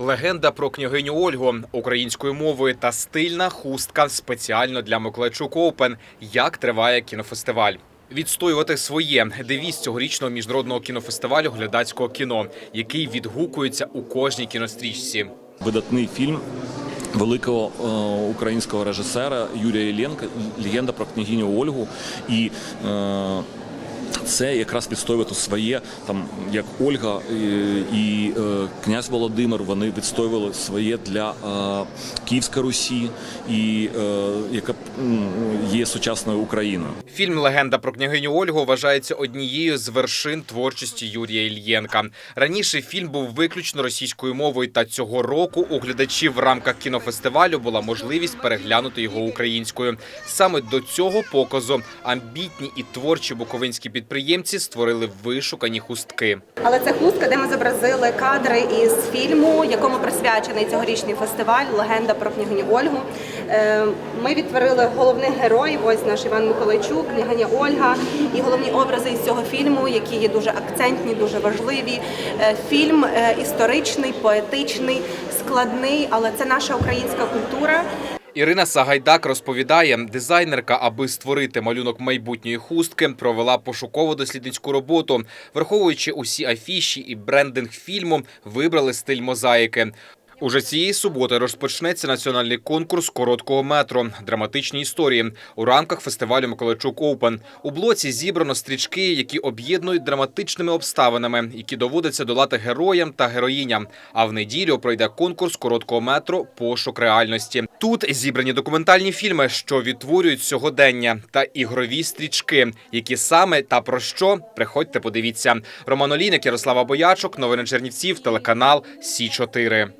Легенда про княгиню Ольгу українською мовою та стильна хустка спеціально для Миколайчук Оупен. Як триває кінофестиваль? Відстоювати своє девіз цьогорічного міжнародного кінофестивалю глядацького кіно, який відгукується у кожній кінострічці. видатний фільм великого е, українського режисера Юрія Іллєнка легенда про княгиню Ольгу. І е, це якраз відстоювати своє, там як Ольга і, і е, князь Володимир, вони відстоювали своє для е, Київської Русі, і е, яка є сучасною Україною. Фільм Легенда про княгиню Ольгу вважається однією з вершин творчості Юрія Ільєнка. Раніше фільм був виключно російською мовою, та цього року у глядачів в рамках кінофестивалю була можливість переглянути його українською. Саме до цього показу амбітні і творчі буковинські підприємці створили вишукані хустки. Але це хустка, де ми зобразили кадри із фільму, якому присвячений цьогорічний фестиваль Легенда про княгиню Ольгу. Е, Ми відтворили головних героїв. Ось наш Іван Миколайчук, княгиня Ольга і головні образи із цього фільму, які є дуже акцентні, дуже важливі. Е, Фільм е, історичний, поетичний, складний, але це наша українська культура. Ірина Сагайдак розповідає, дизайнерка, аби створити малюнок майбутньої хустки, провела пошуково-дослідницьку роботу. Враховуючи усі афіші і брендинг фільму, вибрали стиль мозаїки. Уже цієї суботи розпочнеться національний конкурс короткого метро драматичні історії у рамках фестивалю Миколайчук Оупен. У блоці зібрано стрічки, які об'єднують драматичними обставинами, які доводиться долати героям та героїням. А в неділю пройде конкурс короткого метро Пошук реальності. Тут зібрані документальні фільми, що відтворюють сьогодення, та ігрові стрічки, які саме та про що приходьте, подивіться. Роман Олійник, Ярослава Боячок, новини Чернівців, телеканал Сі 4